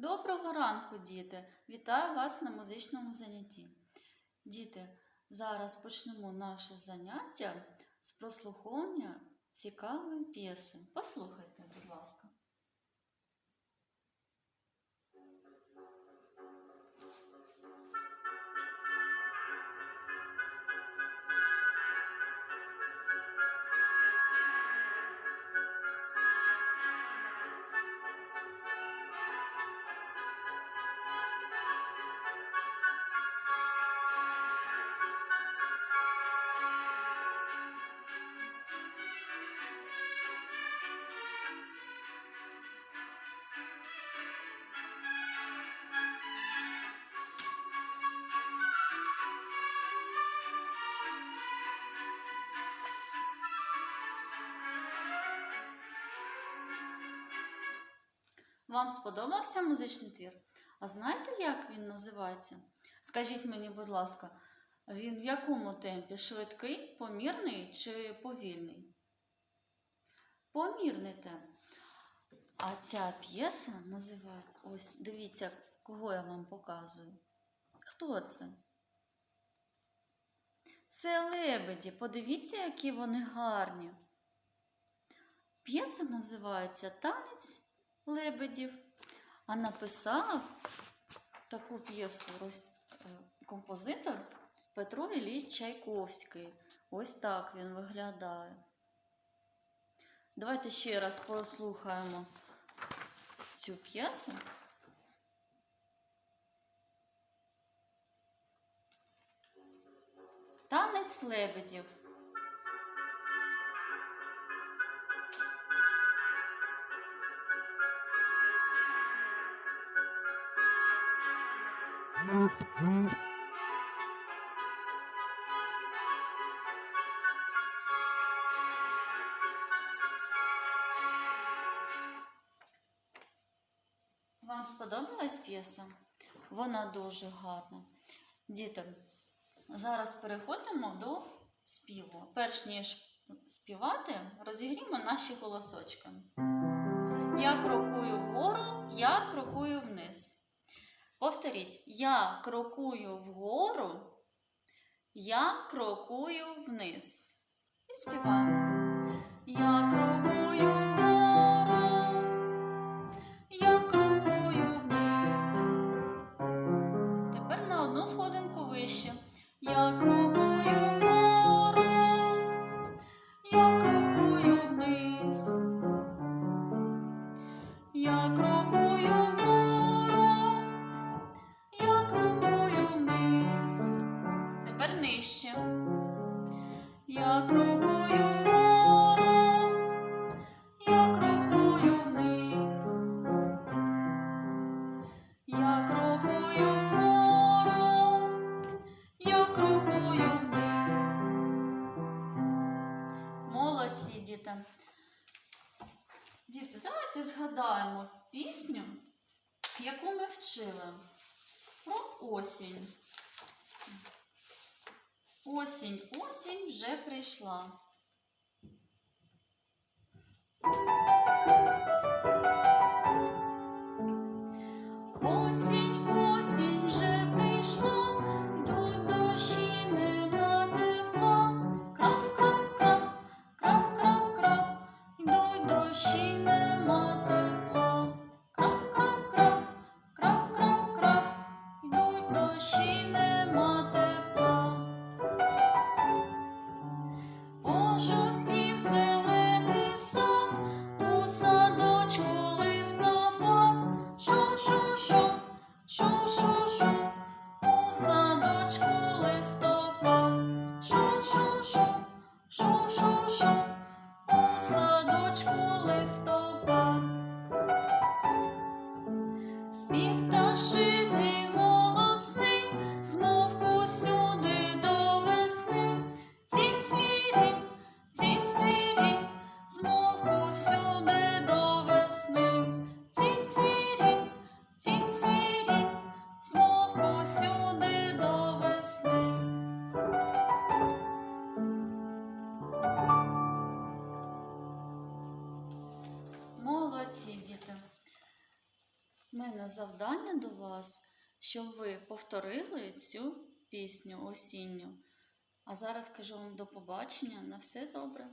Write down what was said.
Доброго ранку, діти! Вітаю вас на музичному занятті. Діти, зараз почнемо наше заняття з прослуховування цікавої п'єси. Послухайте, будь ласка. Вам сподобався музичний твір? А знаєте, як він називається? Скажіть мені, будь ласка, він в якому темпі? Швидкий, помірний чи повільний? Помірний темп. А ця п'єса називається ось дивіться, кого я вам показую. Хто це? Це лебеді. Подивіться, які вони гарні. П'єса називається Танець лебедів. А написав таку п'єсу е, композитор Петро Ілліч Чайковський. Ось так він виглядає. Давайте ще раз послухаємо цю п'єсу. Танець лебедів. Вам сподобалась п'єса? Вона дуже гарна. Діти, зараз переходимо до співу. Перш ніж співати, розігрімо наші голосочки. Я крокую вгору, я крокую вниз. Повторіть, я крокую вгору, я крокую вниз. І співаємо. Я крокую нижче. Я крокую вгору, я крокую вниз. Я крокую вгору, я крокую вниз. Молодці, діти. Діти, давайте згадаємо пісню, яку ми вчили про осінь. Осінь, осінь вже прийшла. Осінь, осінь вже прийшла, йдуть дощі, нема тепла. Крап, крап, крап, крап, крап, крап, йдуть дощі, нема тепла. Крап, крап, крап, крап, крап, крап, йдуть дощі, нема Шу-шу-шу, шу-шу-шу, у садочку листопад. Завдання до вас, щоб ви повторили цю пісню осінню. А зараз кажу вам до побачення. На все добре.